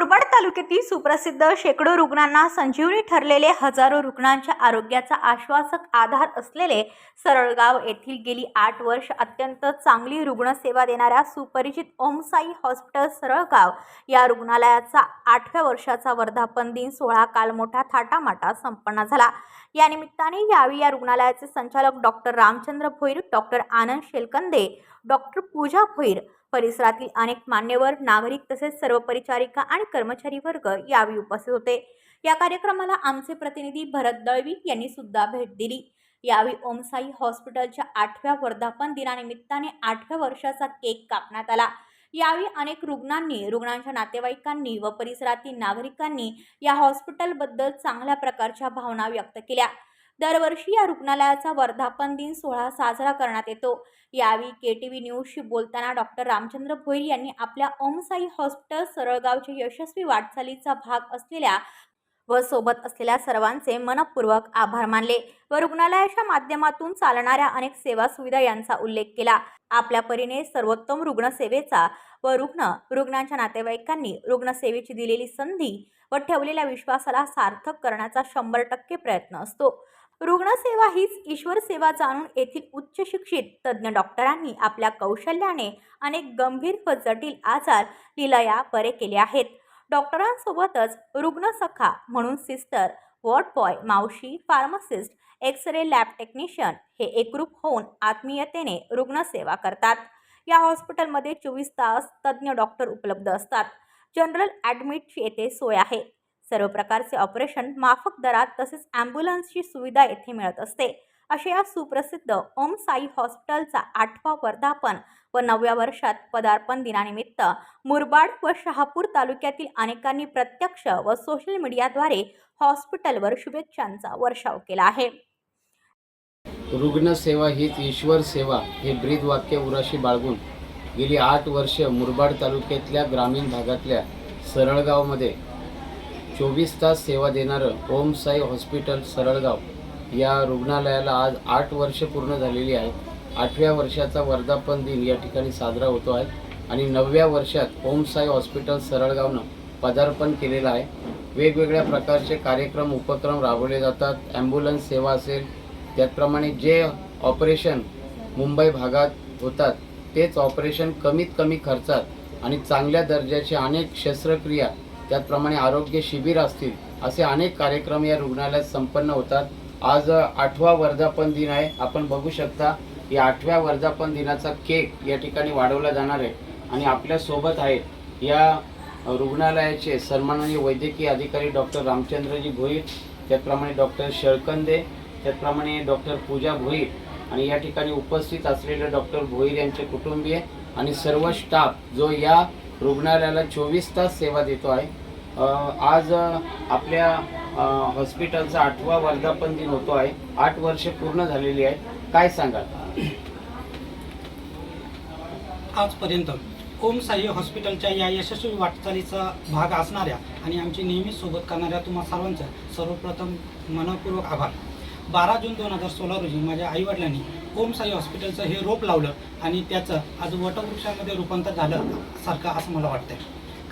मुरबाड तालुक्यातील सुप्रसिद्ध शेकडो रुग्णांना संजीवनी ठरलेले हजारो रुग्णांच्या आरोग्याचा आश्वासक आधार असलेले सरळगाव येथील गेली आठ वर्ष अत्यंत चांगली रुग्णसेवा देणाऱ्या सुपरिचित ओमसाई हॉस्पिटल सरळगाव या रुग्णालयाचा आठव्या वर्षाचा वर्धापन दिन सोहळा काल मोठा थाटामाटा संपन्न झाला. या निमित्ताने यावेळी या रुग्णालयाचे संचालक doctor Ramchandra Bhoir doctor Anand Shelkande doctor Pooja Bhoir परिसरातील अनेक मान्यवर नागरिक तसेच सर्व परिचारिका आणि कर्मचारी वर्ग यावेळी उपस्थित होते. या कार्यक्रमाला आमचे प्रतिनिधी भरत दळवी यांनी सुद्धा भेट दिली. यावेळी ओमसाई हॉस्पिटलच्या आठव्या वर्धापन दिनानिमित्ताने आठव्या वर्षाचा केक कापण्यात आला. यावेळी अनेक रुग्णांनी रुग्णांच्या नातेवाईकांनी व परिसरातील नागरिकांनी या हॉस्पिटलबद्दल चांगल्या प्रकारच्या भावना व्यक्त केल्या. दरवर्षी या रुग्णालयाचा वर्धापन दिन सोहळा साजरा करण्यात येतो. यावेळी के टी व्ही न्यूजशी बोलताना डॉक्टर रामचंद्र भोईर यांनी आपल्या ओमसाई हॉस्पिटल सरळगावच्या यशस्वी वाटचालीचा भाग असलेल्या व सोबत असलेल्या सर्वांचे मनपूर्वक आभार मानले व रुग्णालयाच्या माध्यमातून चालणाऱ्या अनेक सेवा सुविधा यांचा उल्लेख केला. आपल्या परीने सर्वोत्तम रुग्णसेवेचा व रुग्ण रुग्णांच्या नातेवाईकांनी रुग्णसेवेची दिलेली संधी व ठेवलेल्या विश्वासाला सार्थक करण्याचा शंभर टक्के प्रयत्न असतो. रुग्णसेवा हीच ईश्वर सेवा जाणून येथील उच्च शिक्षित तज्ज्ञ डॉक्टरांनी आपल्या कौशल्याने अनेक गंभीर व जटिल आजार लिलया बरे केले आहेत. डॉक्टरांसोबतच रुग्णसखा म्हणून सिस्टर वॉर्ड बॉय मावशी pharmacist X ray lab technician हे एकरूप होऊन आत्मीयतेने रुग्णसेवा करतात. या हॉस्पिटलमध्ये चोवीस तास तज्ज्ञ डॉक्टर उपलब्ध असतात. जनरल ॲडमिटची येथे सोय आहे. सर्व प्रकारचे ऑपरेशन माफक दरात तसेच ॲम्ब्युलन्सची सुविधा येथे मिळत असते. अशा या सुप्रसिद्ध ओम साई हॉस्पिटलचा आठवा वर्धापन व नवव्या वर्षात पदार्पण दिनानिमित्त मुरबाड व शहापूर तालुक्यातील अनेकांनी प्रत्यक्ष व सोशल मीडियाद्वारे हॉस्पिटलवर शुभेच्छांचा वर्षाव केला आहे. रुग्णसेवा हीच ईश्वर सेवा हे ब्रीद वाक्य उराशी बाळगून गेली आठ वर्ष मुरबाड तालुक्यातल्या ग्रामीण भागातल्या सरळगावमध्ये चोवीस तास सेवा देणारं ओम साई हॉस्पिटल सरळगाव या रुग्णालयाला आज आठ वर्ष पूर्ण झालेली आहेत आठव्या वर्षाचा वर्धापन दिन या ठिकाणी साजरा होतो आहे आणि नवव्या वर्षात ओम साई हॉस्पिटल सरळगावनं पदार्पण केलेलं आहे. वेगवेगळ्या प्रकारचे कार्यक्रम उपक्रम राबवले जातात. ॲम्ब्युलन्स सेवा असेल त्याचप्रमाणे जे ऑपरेशन मुंबई भागात होतात तेच ऑपरेशन कमीत कमी खर्चात आणि चांगल्या दर्जाचे अनेक शस्त्रक्रिया त्याचप्रमाणे आरोग्य शिबिर असतील असे अनेक कार्यक्रम या रुग्णालयात संपन्न होतात. आज आठवा वर्धापन दिन आहे. आपण बघू शकता या आठव्या वर्धापन दिनाचा केक या ठिकाणी वाढवला जाणार आहे. आणि आपल्यासोबत आहेत या रुग्णालयाचे सन्माननीय वैद्यकीय अधिकारी डॉक्टर रामचंद्रजी भोईर त्याचप्रमाणे डॉक्टर शेळकंदे त्याचप्रमाणे डॉक्टर पूजा भोईर आणि या ठिकाणी उपस्थित असलेले डॉक्टर भोईर यांचे कुटुंबीय आणि सर्व स्टाफ जो या रुग्णालयाला चोवीस तास सेवा देतो आहे. आज आपल्या हॉस्पिटलचा आठवा वर्धापन दिन होतो आहे. आठ वर्ष पूर्ण झालेली आहे काय सांगाल? आजपर्यंत ओम साई हॉस्पिटलच्या या यशस्वी वाटचालीचा भाग असणाऱ्या आणि आमची नेहमी सोबत करणाऱ्या तुम्हा सर्वांचा सर्वप्रथम मनपूर्वक आभार. बारा जून दोन हजार सोळा रोजी माझ्या आईवडिलांनी ओम साई हॉस्पिटलचं हे रोप लावलं आणि त्याचं आज वटवृक्षामध्ये रूपांतर झालं सारखं असं मला वाटतंय.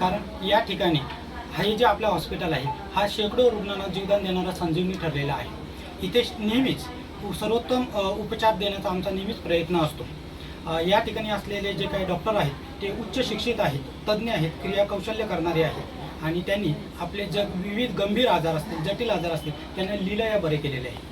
कारण या ठिकाणी हे जे आपलं हॉस्पिटल आहे हा शेकडो रुग्णांना जीवदान देणारा संजीवनी ठरलेला आहे. इथे नेहमीच सर्वोत्तम उपचार देण्याचा आमचा नेहमीच प्रयत्न असतो. या ठिकाणी असलेले जे काही डॉक्टर आहेत ते उच्च शिक्षित आहेत तज्ज्ञ आहेत क्रियाकौशल्य करणारे आहेत. आणि त्यांनी आपले जग विविध गंभीर आजार असतील जटिल आजार असतील त्यांना लिलया बरे केलेले आहे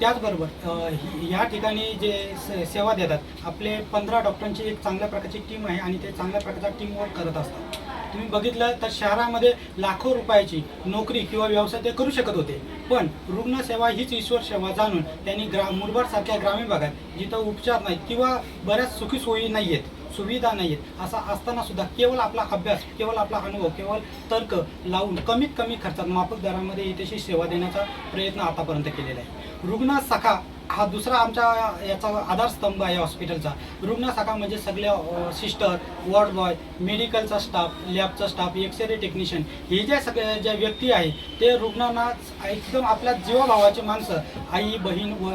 त्याचबरोबर ह्या या ठिकाणी जे से- सेवा देतात आपले पंधरा डॉक्टरांची एक चांगल्या प्रकारची टीम आहे आणि ते चांगल्या प्रकारचा टीमवर्क करत असतात. तुम्ही बघितलं तर शहरामध्ये लाखो रुपयाची नोकरी किंवा व्यवसाय ते करू शकत होते. पण रुग्णसेवा हीच ईश्वर सेवा जाणून त्यांनी ग्रा मुरबाडसारख्या ग्रामीण भागात जिथं उपचार नाहीत किंवा बऱ्याच सुखी सोयी नाही आहेत सुविधा नाही आहेत असा असताना सुद्धा केवळ आपला अभ्यास केवळ आपला अनुभव केवळ तर्क लावून कमीत कमी खर्चात माफक दरामध्ये इथेशी सेवा देण्याचा प्रयत्न आतापर्यंत केलेला आहे. रुग्ण सखा हा दुसरा आमच्या याचा आधारस्तंभ आहे हॉस्पिटलचा. रुग्णशाखा म्हणजे सगळ्या सिस्टर वॉर्ड बॉय मेडिकलचा स्टाफ लॅबचा स्टाफ एक्सरे टेक्निशियन हे ज्या सगळ्या ज्या व्यक्ती आहे ते रुग्णांना एकदम आपल्या जीवाभावाचे माणसं आई बहीण व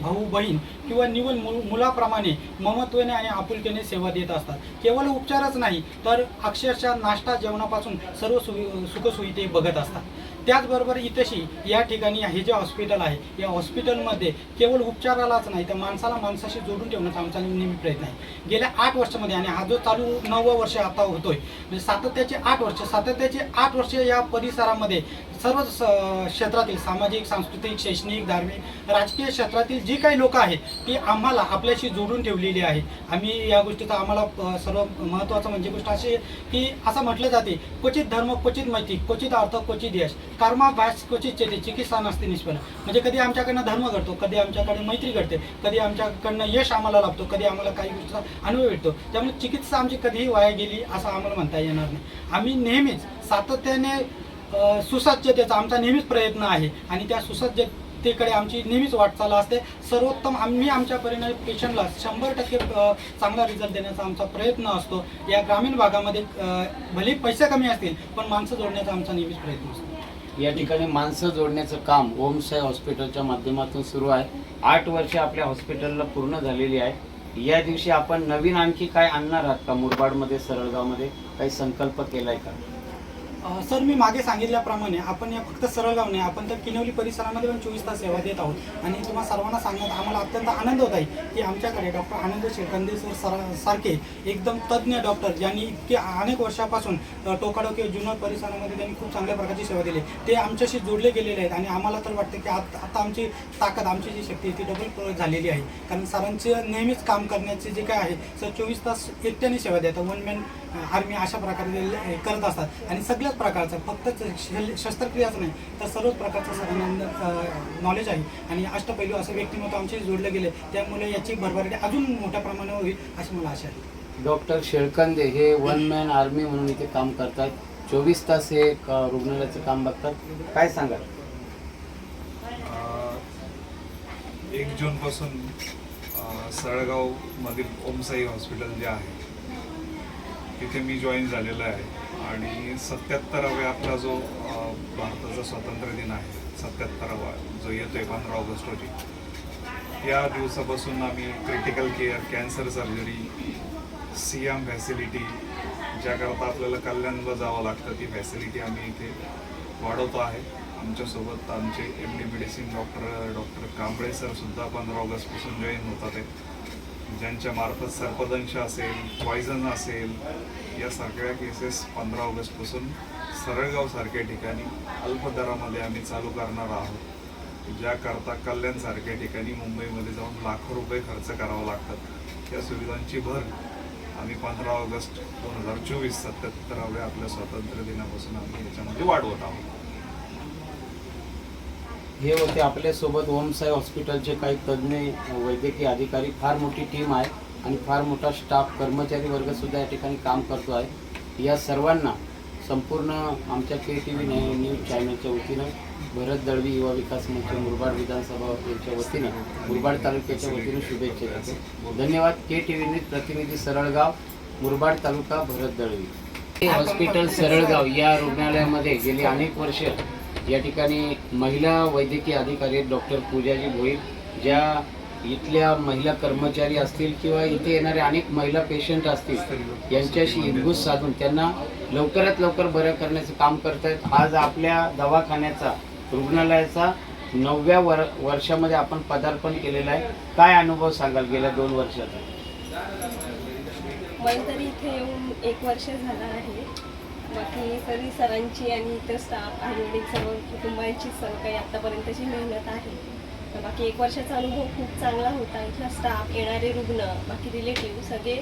भाऊ बहीण किंवा निवड मु मुलाप्रमाणे ममत्वाने आणि आपुलकीने सेवा देत असतात. केवळ उपचारच नाही तर अक्षरशः नाश्ता जेवणापासून सर्व सुवि सुखसुविधे बघत असतात. त्याचबरोबर इथेशी या ठिकाणी हे जे हॉस्पिटल आहे या हॉस्पिटलमध्ये केवळ उपचारालाच नाही तर माणसाला माणसाशी जोडून ठेवण्याचा आमचा नेहमी प्रयत्न आहे. गेल्या आठ वर्षामध्ये आणि हा जो चालू नववं वर्ष आता होतोय म्हणजे सातत्याचे आठ वर्ष सातत्याचे आठ वर्ष या परिसरामध्ये सर्व स- क्षेत्रातील सामाजिक सांस्कृतिक शैक्षणिक धार्मिक राजकीय क्षेत्रातील जी काही लोक आहेत ती आम्हाला आपल्याशी जोडून ठेवलेली आहे. आम्ही या गोष्टीचा आम्हाला सर्व महत्त्वाचं म्हणजे गोष्ट अशी की असं म्हटलं जाते क्वचित धर्म क्वचित माहिती क्वचित अर्थ क्वचित यश. कर्मा भास क्वचित चेते चिकित्सा नसते निष्फल. म्हणजे कधी आमच्याकडनं धर्म घडतो कधी आमच्याकडे मैत्री घडते कधी आमच्याकडनं यश आम्हाला लाभतो कधी आम्हाला काही गोष्टीचा अनुभव भेटतो. त्यामुळे चिकित्सा आमची कधीही वाया गेली असं आम्हाला म्हणता येणार नाही. आम्ही नेहमीच सातत्याने सुसज्जतेचा आमचा नेहमीच प्रयत्न आहे. आणि त्या सुसज्जतेकडे आमची नेहमीच वाटचाल असते. सर्वोत्तम आम्ही आमच्या परीने पेशंटला शंभर टक्के चांगला रिझल्ट देण्याचा आमचा प्रयत्न असतो. या ग्रामीण भागामध्ये भले पैसे कमी असतील पण माणसं जोडण्याचा आमचा नेहमीच प्रयत्न असतो. या ठिकाणी माणसं जोडण्याचं काम ओमसाई हॉस्पिटलच्या माध्यमातून सुरू आहे. आठ वर्ष आपल्या हॉस्पिटलला पूर्ण झालेली आहे. या दिवशी आपण नवीन आणखी काय आणणार आहात का मुरबाडमध्ये सरळगावमध्ये? काही संकल्प केला आहे का? सर मी मागे सांगितल्याप्रमाणे आपण या फक्त सरळगाव नाही आपण तर किनवली परिसरामध्ये पण चोवीस तास सेवा देत आहोत. आणि तुम्हाला सर्वांना सांगण्यात आम्हाला अत्यंत आनंद होत आहे की आमच्याकडे डॉक्टर आनंद शेळकंदे सर सारखे एकदम तज्ज्ञ डॉक्टर ज्यांनी इतके अनेक वर्षापासून टोकाडोके जुन्नर परिसरामध्ये त्यांनी खूप चांगल्या प्रकारची सेवा दिली. ते आमच्याशी जोडले गेलेले आहेत आणि आम्हाला तर वाटतं की आत आता आमची ताकद आमची जी शक्ती आहे ती डबल झालेली आहे. कारण सरांचे नेहमीच काम करण्याचे जे काय आहे सर चोवीस तास एकट्याने सेवा देतात. वन मॅन आर्मी अशा प्रकारे करत असतात. आणि सगळ्याच प्रकारचं फक्त शस्त्रक्रियाच नाही तर सर्वच प्रकारचं सरांना नॉलेज आहे. आणि अष्टपैलू असं व्यक्तिमत्व आमचे जोडले गेले त्यामुळे याची भरभराटी अजून मोठ्या प्रमाणावर होईल अशी मला आशा आहे. डॉक्टर शेळकंदे हे वन मॅन आर्मी म्हणून इथे काम करतात. चोवीस तास हे रुग्णालयाचं काम बघतात. काय सांगाल? एक जूनपासून अ, सरळगावमधील ओमसाई हॉस्पिटल जे आहे तिथे मी जॉईन झालेलो आहे. आणि सत्याहत्तराव्या आपला जो भारताचा स्वातंत्र्य दिन आहे सत्याहत्तरावा जो येतो आहे पंधरा ऑगस्ट रोजी या दिवसापासून आम्ही critical care cancer surgery C M facility ज्याकरता आपल्याला कल्याणला जावं लागतं ती फॅसिलिटी आम्ही इथे वाढवतो आहे. आमच्यासोबत आमचे M D medicine doctor doctor Kamble सरसुद्धा पंधरा ऑगस्टपासून जॉईन होतात. आहे ज्यांच्या मार्फत सर्पदंश असेल पॉयझन असेल या सगळ्या केसेस पंधरा ऑगस्टपासून सरळगावसारख्या ठिकाणी अल्प दरामध्ये आम्ही चालू करणार आहोत. ज्याकरता कल्याणसारख्या ठिकाणी मुंबईमध्ये जाऊन लाखो रुपये खर्च करावा लागतात. या सुविधांची भर आम्ही पंधरा ऑगस्ट दोन हजार चोवीस सत्याहत्तराव्या आपल्या स्वातंत्र्य दिनापासून आम्ही याच्यामध्ये वाढवत आहोत. हे होते आपल्यासोबत ओमसाई हॉस्पिटलचे काही तज्ज्ञ वैद्यकीय अधिकारी. फार मोठी टीम आहे आणि फार मोठा स्टाफ कर्मचारी वर्ग सुद्धा या ठिकाणी काम करतो आहे. या सर्वांना संपूर्ण आमच्या के टी व्ही न्यूज चॅनलच्या वतीनं भरत दळवी युवा विकास मंच मुरबाड विधानसभा यांच्या वतीनं मुरबाड तालुक्याच्या वतीनं शुभेच्छा देतो. धन्यवाद. के टी व्ही न्यूज प्रतिनिधी सरळगाव मुरबाड तालुका भरत दळवी. हे हॉस्पिटल सरळगाव या रुग्णालयामध्ये गेली अनेक वर्ष या ठिकाणी महिला वैद्यकीय अधिकारी डॉक्टर पूजाजी भोईर ज्या इथल्या महिला कर्मचारी असतील किंवा इथे येणारे अनेक महिला पेशंट असतील यांच्याशी हिरगूज साधून त्यांना लवकरात लवकर बरं करण्याचं काम करत आहेत आज आपल्या दवाखान्याचा रुग्णालयाचा नवव्या वर वर्षामध्ये आपण पदार्पण केलेलं आहे. काय अनुभव सांगाल गेल्या दोन वर्षाचा? मला तरी इथे येऊन एक वर्ष झालं आहे. बाकी सगळी सरांची आणि इतर स्टाफ आईवडील सर्व कुटुंबांची सर्व काही आत्तापर्यंतची मेहनत आहे. तर बाकी एक वर्षाचा अनुभव खूप चांगला होता. इथला स्टाफ येणारे रुग्ण बाकी रिलेटिव्ह सगळे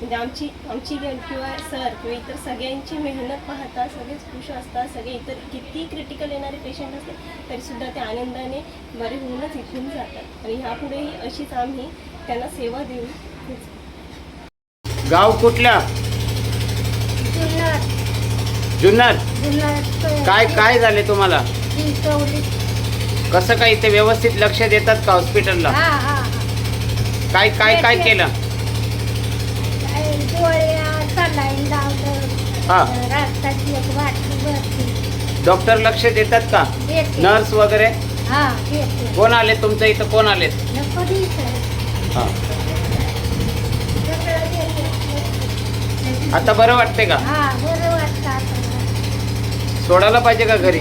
म्हणजे आमची आमची किंवा सर किंवा इतर सगळ्यांची मेहनत पाहता सगळेच खुश असतात. सगळे इतर किती क्रिटिकल येणारे पेशंट असते तरीसुद्धा ते आनंदाने बरे होऊनच इथून जातात. आणि ह्यापुढेही अशीच आम्ही त्यांना सेवा देऊ. गाव कुठल्या? जुन्नर? काय काय झाले तुम्हाला? कसं काय इथे व्यवस्थित लक्ष देतात का हॉस्पिटलला हा हा हा. काय काय काय केलं? हा. डॉक्टर लक्ष देतात का? नर्स वगैरे? हा कोण आले तुमच्या इथं? कोण हा. देते. आता बरं वाटते का? हा सोडायला पाहिजे का घरी?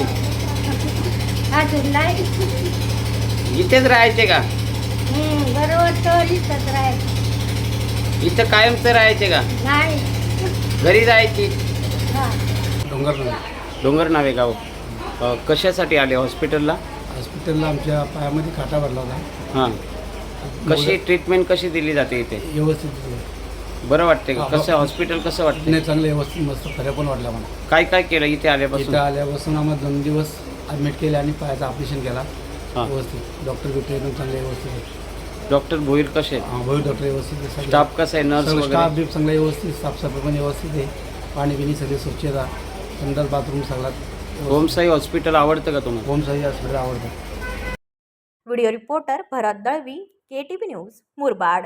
इथेच राहायचे का? हम्म, बरं वाटतं इथंच राहायचं. इथं कायमचं राहायचे का? नाही. घरी जायची? हा. डोंगर डोंगर नावे गाव. अ, कशासाठी आले हॉस्पिटलला? हॉस्पिटलला आमच्या पायामध्ये काटा भरला होता. हां. कशी ट्रीटमेंट कशी दिली जाते इथे? व्यवस्थित बरं वाटते का? हा, कसं हॉस्पिटल कसं वाटते नाही चांगलं व्यवस्थित मस्त खऱ्या पण वाटल्या मला. काय काय केलं इथे आल्यापासून? इथं आल्यापासून आम्हाला दोन दिवस ॲडमिट केले आणि पायाचं ऑपरेशन केला. हां. व्यवस्थित. डॉक्टर बिक्टर एकदम चांगले व्यवस्थित आहेत. डॉक्टर भोईर कसे हां भोई डॉक्टर व्यवस्थित आहे सगळे. स्टाफ कसा आहे? नर्स सगळं स्टाफ बी चांगला व्यवस्थित. साफसफाई पण व्यवस्थित आहे. पाणी बिणी सगळे स्वच्छता संडास बाथरूम सगळा ओमसाई हॉस्पिटल आवडतं का तुम्हाला? होमसाई हॉस्पिटल आवडतं. Video reporter Bharat Dalvi K T V news Murbad.